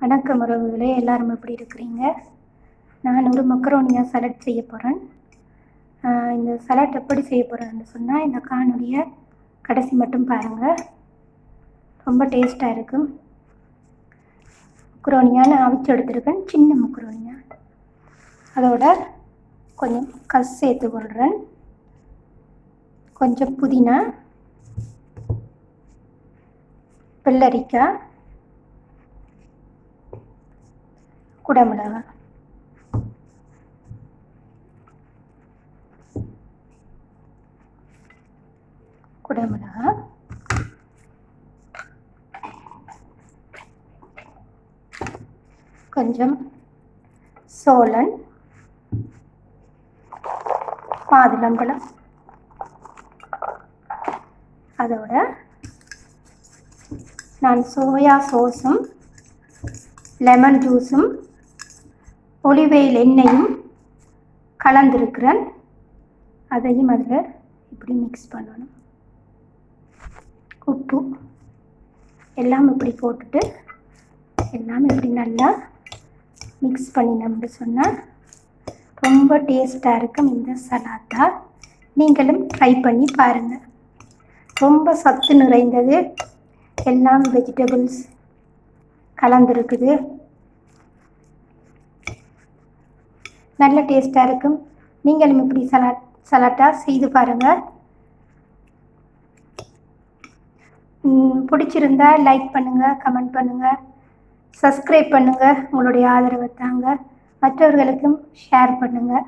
வணக்கம் உறவுகளே எல்லாரும் எப்படி இருக்கிறீங்க? நான் ஒரு மக்ரோனியா சலட் செய்ய போகிறேன் இந்த சலட் எப்படி செய்ய போகிறேன்னு சொன்னால் இந்த காணுடைய கடைசி மட்டும் பாருங்கள் ரொம்ப டேஸ்ட்டாக இருக்கும். மக்ரோனியா நான் அவிச்சு எடுத்துருக்கேன். சின்ன மக்ரோனியா. அதோட கொஞ்சம் கஸ் சேர்த்து கொள்கிறேன் கொஞ்சம் புதினா வெள்ளரிக்காய் குடமிளகாய் குடமிளகாய் கொஞ்சம் சோளன் மாதுளம்பழம் அதோட நான் சோயா சோஸும் லெமன் ஜூஸும் ஒலிவெயில் எண்ணெயும் கலந்துருக்கிறேன். அதையும் அதில் இப்படி மிக்ஸ் பண்ணணும். உப்பு எல்லாம் இப்படி போட்டுட்டு எல்லாம் இப்படி நல்லா மிக்ஸ் பண்ணினோம்னு சொன்னால் ரொம்ப டேஸ்ட்டாக இருக்கும் இந்த சலாத்தா நீங்களும் ட்ரை பண்ணி பாருங்கள் ரொம்ப சத்து நிறைந்தது. எல்லாம் வெஜிடபிள்ஸ் கலந்துருக்குது. நல்ல டேஸ்ட்டாக இருக்கும். நீங்களும் இப்படி சலாட் சலாட்டாக செய்து பாருங்கள் பிடிச்சிருந்தா லைக் பண்ணுங்கள் கமெண்ட் பண்ணுங்கள் சப்ஸ்கிரைப் பண்ணுங்கள் உங்களுடைய ஆதரவை தாங்க. மற்றவர்களுக்கும் ஷேர் பண்ணுங்கள்